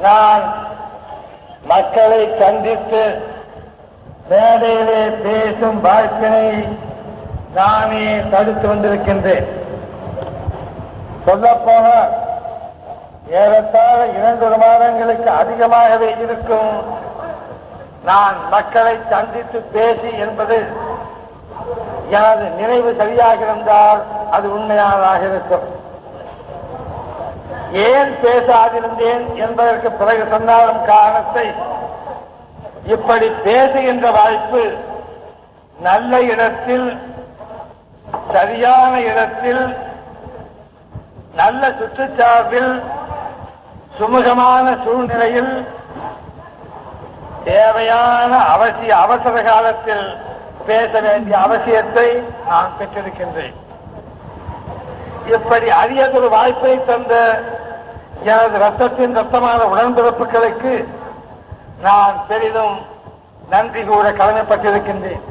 நான் மக்களை சந்தித்து மேடையிலே பேசும் வாய்ப்பினை நானே தடுத்து வந்திருக்கின்றேன். சொல்லப்போன ஏறத்தாழ இரண்டு மாதங்களுக்கு அதிகமாகவே இருக்கும். நான் மக்களை சந்தித்து பேசி என்பது எனது நினைவு சரியாக இருந்தால் அது உண்மையானதாக இருக்கும். ஏன் பேசாதிருந்தேன் என்பதற்கு பிறகு சொன்னாலும் காரணத்தை இப்படி பேசுகின்ற வாய்ப்பு நல்ல இடத்தில் சரியான இடத்தில் நல்ல சுற்றுச்சார்பில் சுமூகமான சூழ்நிலையில் தேவையான அவசிய அவசர காலத்தில் பேச வேண்டிய அவசியத்தை நான் பெற்றிருக்கின்றேன். இப்படி அரியதொரு வாய்ப்பை தந்த எனது ரத்தத்தின் ரத்தமான உடன்பிறப்புகளுக்கு நான் பெரிதும் நன்றி கூற கடமைப்பட்டிருக்கின்றேன்.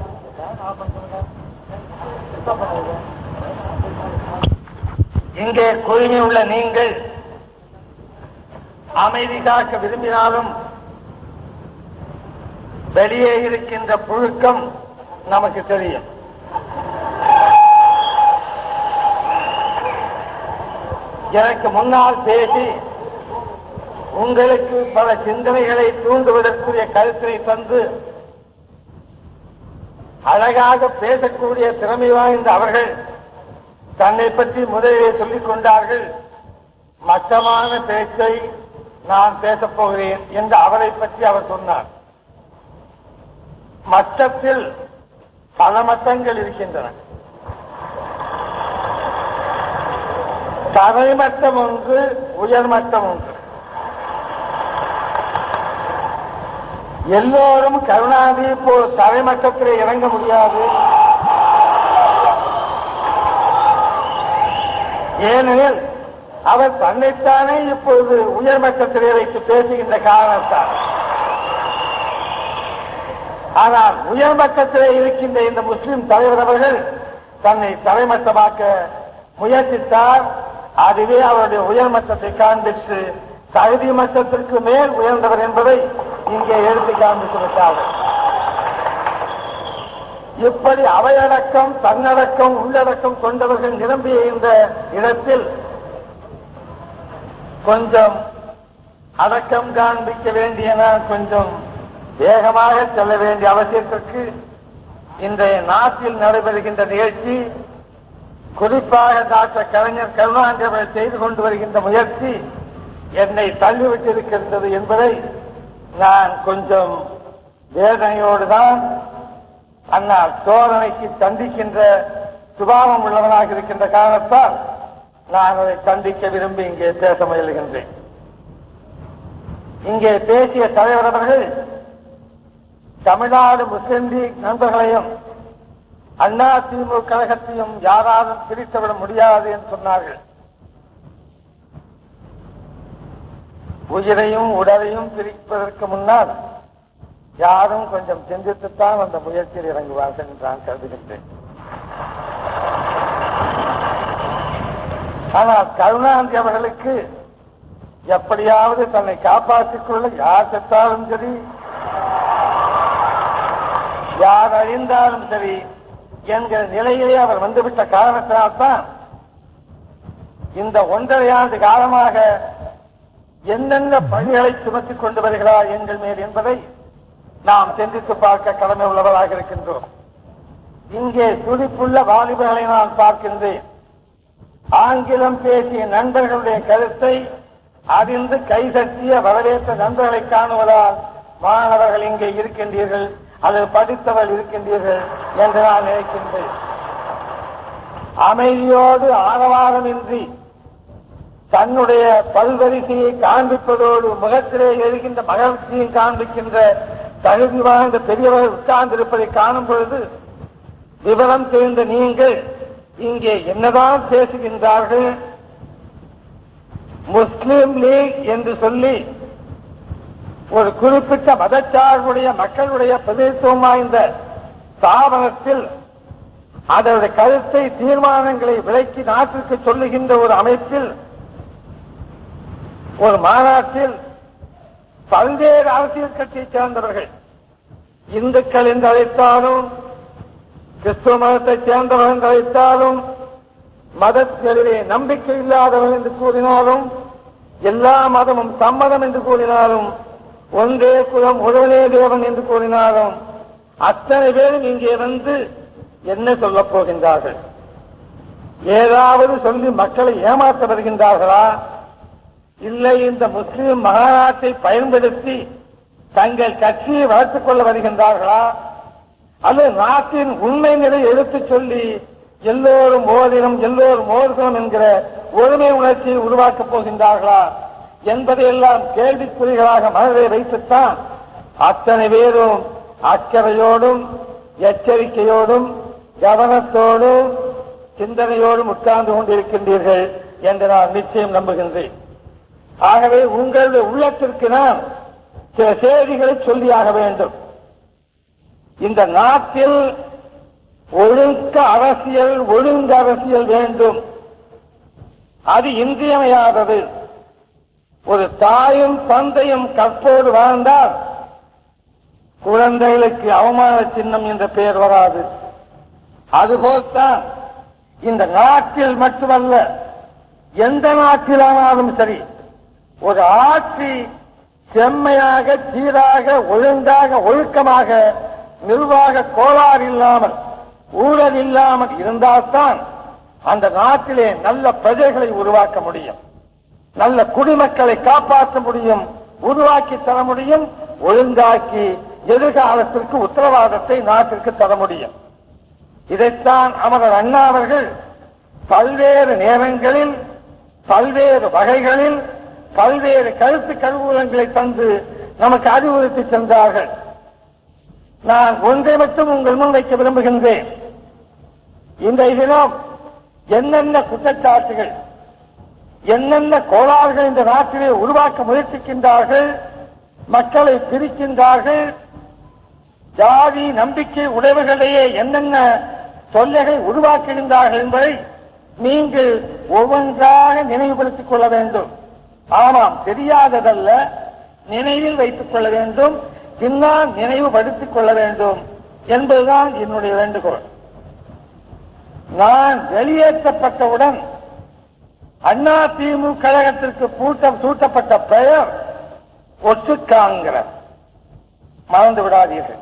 இங்கே குழுமியுள்ள நீங்கள் அமைதி காக்க விரும்பினாலும் வெளியே இருக்கின்ற புழுக்கம் நமக்கு தெரியும். எனக்கு முன்னால் பேசி உங்களுக்கு பல சிந்தனைகளை தூண்டுவதற்குரிய கருத்தினை தந்து அழகாக பேசக்கூடிய திறமை வாய்ந்த அவர்கள் தன்னை பற்றி முதலிலே சொல்லிக் கொண்டார்கள். மட்டமான பேச்சை நான் பேசப் போகிறேன் என்று அவரை பற்றி அவர் சொன்னார். மட்டத்தில் பல மட்டங்கள் இருக்கின்றன. தரைமட்டம் ஒன்று உயர்மட்டம் ஒன்று. எல்லோரும் கருணாநிதி போல் தரைமட்டத்திலே இறங்க முடியாது. ஏனெனில் அவர் தன்னைத்தானே இப்பொழுது உயர்மட்டத்திலே வைத்து பேசுகின்ற காரணத்தால். ஆனால் உயர்மட்டத்திலே இருக்கின்ற இந்த முஸ்லிம் தலைவர் அவர்கள் தன்னை தலைமட்டமாக்க முயற்சித்தார். அதுவே அவருடைய உயர்மட்டத்தை காண்பித்து தகுதி மட்டத்திற்கு மேல் உயர்ந்தவர் என்பதை இங்கே எடுத்து காண்பித்து விட்டார்கள் இப்படி அவையடக்கம் தன்னடக்கம் உள்ளடக்கம் கொண்டவர்கள் நிரம்பிய இந்த இடத்தில் கொஞ்சம் அடக்கம் காண்பிக்க வேண்டிய கொஞ்சம் வேகமாக செல்ல வேண்டிய அவசியத்திற்கு இன்றைய நாட்டில் நடைபெறுகின்ற நிகழ்ச்சி குறிப்பாக டாக்டர் கலைஞர் கருணாநிதி செய்து கொண்டு வருகின்ற முயற்சி என்னை தள்ளிவிட்டிருக்கின்றது என்பதை நான் கொஞ்சம் வேதனையோடு தான் அண்ணா சோதனைக்கு சந்திக்கின்ற சுபாவம் உள்ளவனாக இருக்கின்ற காரணத்தால் நான் அதை சந்திக்க விரும்பி இங்கே பேச முயல்கின்றேன். இங்கே பேசிய தலைவர் அவர்கள் தமிழ்நாடு முஸ்லிம் லீக் நண்பர்களையும் அண்ணா திமுக கழகத்தையும் யாராலும் பிரித்துவிட முடியாது என்று சொன்னார்கள். உயிரையும் உடலையும் பிரிப்பதற்கு முன்னால் யாரும் கொஞ்சம் சிந்தித்துத்தான் அந்த முயற்சியில் இறங்குவார்கள் என்று நான் கருதுகின்றேன். ஆனால் கருணாநிதி அவர்களுக்கு எப்படியாவது தன்னை காப்பாற்றிக் கொள்ள யார் செத்தாலும் சரி யார் அழிந்தாலும் சரி என்கிற நிலையிலே அவர் வந்துவிட்ட காரணத்தினால்தான் இந்த ஒன்றரை ஆண்டு காலமாக என்னென்ன பணிகளை சுமத்திக் கொண்டு வருகிறார் எங்கள் மேல் என்பதை நாம் சிந்தித்து பார்க்க கடமை உள்ளவராக இருக்கின்றோம். இங்கே துடிப்புள்ள வாலிபர்களை நான் பார்க்கின்றேன். ஆங்கிலம் பேசிய நண்பர்களுடைய கருத்தை அறிந்து கைதட்டிய வரவேற்ற நண்பர்களை காணுவதால் மாணவர்கள் இங்கே இருக்கின்றீர்கள். அதில் படித்தவள் இருக்கின்றீர்கள் என்று நான் நினைக்கின்றேன். அமைதியோடு ஆரவாரமின்றி தன்னுடைய பல்வரிசையை காண்பிப்பதோடு முகத்திலே எழுகின்ற மகிழ்ச்சியும் காண்பிக்கின்ற தகுதி வாய்ந்த பெரியவர்கள் உட்கார்ந்திருப்பதை காணும் பொழுது விவரம் தெரிந்த நீங்கள் இங்கே என்னதான் பேசுகின்றார்கள்? முஸ்லிம் லீக் என்று சொல்லி ஒரு குறிப்பிட்ட மதச்சார்புடைய மக்களுடைய பிரதித்துவம் வாய்ந்த ஸ்தாபனத்தில் அதனுடைய கருத்தை தீர்மானங்களை விலக்கி நாட்டிற்கு சொல்லுகின்ற ஒரு அமைப்பில் ஒரு மாநாட்டில் பல்வேறு அரசியல் கட்சியைச் சேர்ந்தவர்கள் இந்துக்கள் என்று அழைத்தாலும் கிறிஸ்துவ மதத்தைச் சேர்ந்தவர்கள் என்று அழைத்தாலும் மதத்திலே நம்பிக்கை இல்லாதவர்கள் என்று கூறினாலும் எல்லா மதமும் சம்மதம் என்று கூறினாலும் ஒன்றே குலம் ஒருவனே தேவன் என்று கூறினாலும் அத்தனை பேரும் இங்கே வந்து என்ன சொல்லப் போகின்றார்கள்? ஏதாவது சொல்லி மக்களை ஏமாற்ற வருகின்றார்களா? இல்லை இந்த முஸ்லிம் மகாநாட்டை பயன்படுத்தி தங்கள் கட்சியை வளர்த்துக் கொள்ள வருகின்றார்களா? அல்லது நாட்டின் உண்மை நிலை எடுத்துச் சொல்லி எல்லோரும் ஓதினம் எல்லோரும் ஓர்கிறோம் என்கிற ஒருமை உணர்ச்சியை உருவாக்கப் போகின்றார்களா? என்பதையெல்லாம் கேள்விக்குறிகளாக மனதை வைத்துத்தான் அத்தனை பேரும் அக்கறையோடும் எச்சரிக்கையோடும் கவனத்தோடும் சிந்தனையோடும் உட்கார்ந்து கொண்டிருக்கின்றீர்கள் என்று நான் நிச்சயம் நம்புகின்றேன். ஆகவே உங்களுடைய உள்ளத்திற்கு நான் சில செய்திகளை சொல்லியாக வேண்டும். இந்த நாட்டில் ஒழுக்க அரசியல் ஒழுங்கு அரசியல் வேண்டும். அது இன்றியமையாதது. ஒரு தாயும் தந்தையும் கற்போடு வாழ்ந்தால் குழந்தைகளுக்கு அவமான சின்னம் என்ற பெயர் வராது. அதுபோல்தான் இந்த நாட்டில் மட்டுமல்ல எந்த நாட்டிலானாலும் சரி ஒரு ஆட்சி செம்மையாக சீராக ஒழுங்காக ஒழுக்கமாக நிர்வாக கோளாறு இல்லாமல் ஊழல் இல்லாமல் இருந்தால்தான் அந்த நாட்டிலே நல்ல பிரஜைகளை உருவாக்க முடியும். நல்ல குடிமக்களை காப்பாற்ற முடியும் உருவாக்கி தர முடியும் ஒழுங்காக்கி எதிர்காலத்திற்கு உத்தரவாதத்தை நாட்டிற்கு தர முடியும். இதைத்தான் அமரர் அண்ணா அவர்கள் பல்வேறு நேரங்களில் பல்வேறு வகைகளில் பல்வேறு கருத்து கருவூலங்களை தந்து நமக்கு அறிவுறுத்தி சென்றார்கள். நான் ஒன்றை மட்டும் உங்கள் முன் வைக்க விரும்புகின்றேன். இந்த தினம் என்னென்ன குற்றச்சாட்டுகள் என்னென்ன கோளாறுகள் இந்த நாட்டிலே உருவாக்க முயற்சிக்கின்றார்கள் மக்களை பிரிக்கின்றார்கள் ஜாதி நம்பிக்கை உடையவர்களிடையே என்னென்ன தொல்லைகளை உருவாக்குகின்றார்கள் என்பதை நீங்கள் ஒவ்வொன்றாக நினைவுபடுத்திக் கொள்ள வேண்டும். ஆமாம் தெரியாததல்ல நினைவில் வைத்துக் கொள்ள வேண்டும் பின்னால் நினைவுபடுத்திக் கொள்ள வேண்டும் என்பதுதான் என்னுடைய வேண்டுகோள். நான் வெளியேற்றப்பட்டவுடன் அண்ணா திமுக கழகத்திற்கு கூட்டம் சூட்டப்பட்ட பெயர் ஒட்டு காங்கிரஸ் மறந்து விடாதீர்கள்.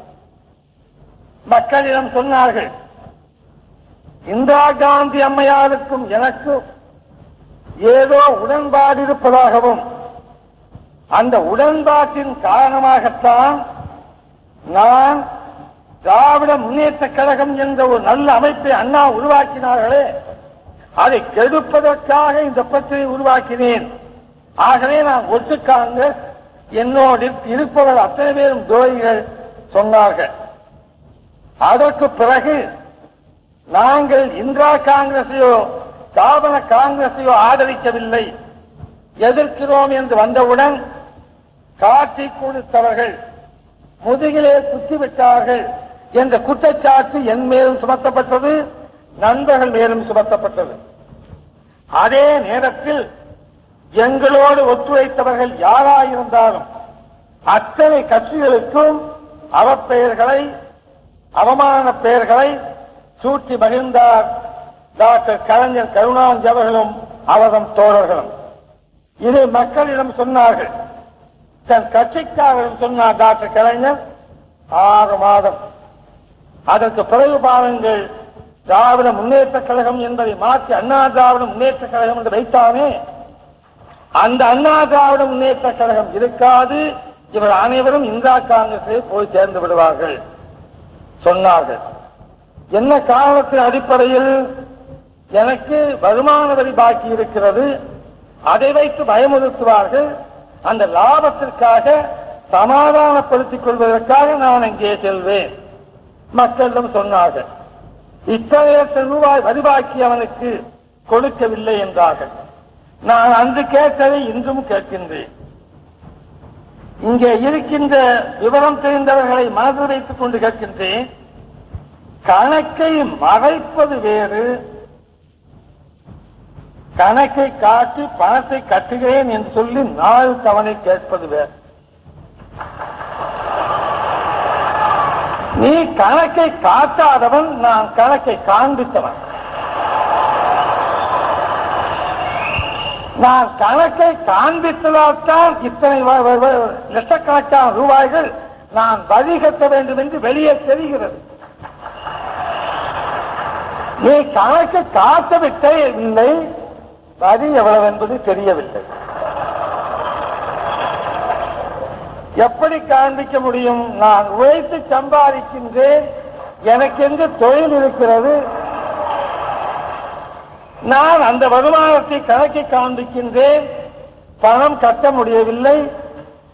மக்களிடம் சொன்னார்கள் இந்திரா காந்தி அம்மையாருக்கும் எனக்கும் ஏதோ உடன்பாடு இருப்பதாகவும் அந்த உடன்பாட்டின் காரணமாகத்தான் நான் திராவிட முன்னேற்ற கழகம் என்ற ஒரு நல்ல அமைப்பை அண்ணா உருவாக்கினார்களே. அதை கெடுப்பதற்காக இந்த பிரச்சனையை உருவாக்கினேன். ஆகவே நான் ஒட்டு காங்கிரஸ் என்னோடு இருப்பவர் அத்தனை பேரும் துரோகிகள் சொன்னார்கள். அதற்கு பிறகு நாங்கள் இந்திரா காங்கிரஸையோ ஸ்தாபன காங்கிரஸையோ ஆதரிக்கவில்லை. எதிர்க்கிறோம் என்று வந்தவுடன் காட்டி கொடுத்தவர்கள் முதுகிலே குத்திவிட்டார்கள் என்ற குற்றச்சாட்டு என் மேலும் சுமத்தப்பட்டது. நண்பர்கள் மேலும் சுமத்தப்பட்டது. அதே நேரத்தில் எங்களோடு ஒத்துழைத்தவர்கள் யாராயிருந்தாலும் அத்தனை கட்சிகளுக்கும் அவப்பெயர்களை அவமான பெயர்களை சூட்டி மகிழ்ந்தார் டாக்டர் கலைஞர் கருணாநிதி அவர்களும் அவதம் தோழர்களும். இதை மக்களிடம் சொன்னார்கள். தன் கட்சிக்காரர்கள் சொன்னார் டாக்டர் கலைஞர் ஆறு மாதம். அதற்கு பிறகு பாருங்கள் திராவிட முன்னேற்ற கழகம் என்பதை மாற்றி அண்ணா திராவிட முன்னேற்ற கழகம் என்று வைத்தானே அந்த அண்ணா திராவிட முன்னேற்ற கழகம் இருக்காது. இவர் அனைவரும் இந்திரா காங்கிரஸை போய் சேர்ந்து விடுவார்கள் சொன்னார்கள். என்ன காரணத்தின் அடிப்படையில் எனக்கு வருமான வரி பாக்கி இருக்கிறது? அதை வைத்து பயமுறுத்துவார்கள். அந்த லாபத்திற்காக சமாதானப்படுத்திக் கொள்வதற்காக நான் அங்கே செல்வேன் மக்களிடம் சொன்னார்கள். இத்தனை லட்சம் ரூபாய் வரிவாக்கி அவனுக்கு கொடுக்கவில்லை என்றார்கள். நான் அன்று கேட்டதை இன்றும் கேட்கின்றேன். இங்கே இருக்கின்ற விவரம் தெரிந்தவர்களை மனதில் வைத்துக் கொண்டு கேட்கின்றேன். கணக்கை மறைப்பது வேறு. கணக்கை காட்டி பணத்தை கட்டுகிறேன் என்று சொல்லி நாலு தவணை கேட்பது வேறு. நீ கணக்கை காட்டாதவன் நான் கணக்கை காண்பித்தவன். நான் கணக்கை காண்பித்ததால்தான் இத்தனை வ- லட்சக்கணக்கான ரூபாய்கள் நான் வரி கட்ட வேண்டும் என்று வெளியே தெரிகிறது. நீ கணக்கு காட்டவிட்டே இல்லை வரி எவ்வளவு என்பது தெரியவில்லை. எப்படி காண்பிக்க முடியும்? நான் உழைத்து சம்பாதிக்கின்றேன். எனக்கு எங்கு தொழில் இருக்கிறது. நான் அந்த வருமானத்தை கணக்கை காண்பிக்கின்றேன். பணம் கட்ட முடியவில்லை.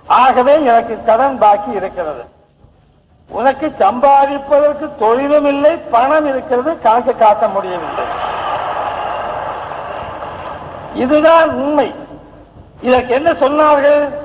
ஆகவே எனக்கு கடன் பாக்கி இருக்கிறது. உனக்கு சம்பாதிப்பதற்கு தொழிலும் இல்லை பணம் இருக்கிறது கணக்கு காட்ட முடியவில்லை. இதுதான் உண்மை. இதற்கு என்ன சொன்னார்கள்?